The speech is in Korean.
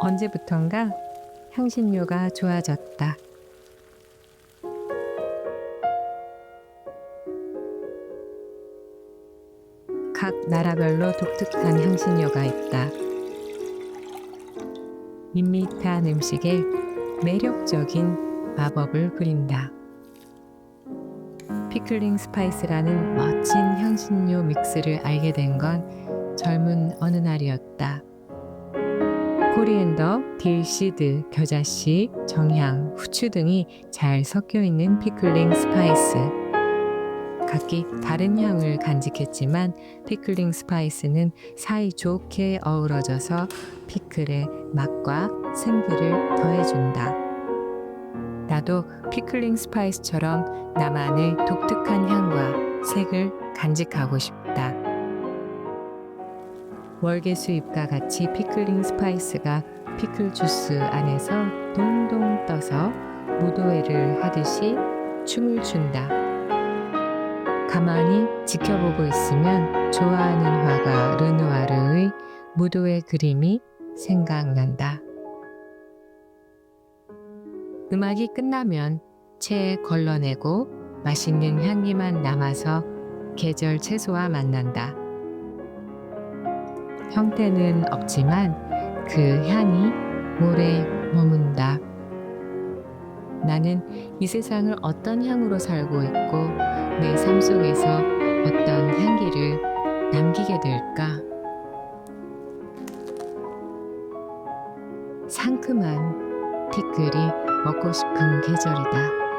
언제부턴가 향신료가 좋아졌다. 각 나라별로 독특한 향신료가 있다. 밋밋한 음식에 매력적인 마법을 부린다. 피클링 스파이스라는 멋진 향신료 믹스를 알게 된 건 젊은 어느 날이었다. 코리앤더, 딜시드, 겨자씨, 정향, 후추 등이 잘 섞여 있는 피클링 스파이스. 각기 다른 향을 간직했지만 피클링 스파이스는 사이좋게 어우러져서 피클의 맛과 생기를 더해준다. 나도 피클링 스파이스처럼 나만의 독특한 향과 색을 간직하고 싶다. 월계 수 잎과 같이 피클링 스파이스가 피클 주스 안에서 동동 떠서 무도회를 하듯이 춤을 춘다. 가만히 지켜보고 있으면 좋아하는 화가 르누아르의 무도회 그림이 생각난다. 음악이 끝나면 체에 걸러내고 맛있는 향기만 남아서 계절 채소와 만난다. 형태는 없지만 그 향이 오래 머문다. 나는 이 세상을 어떤 향으로 살고 있고 내 삶 속에서 어떤 향기를 남기게 될까? 상큼한 티끌이 먹고 싶은 계절이다.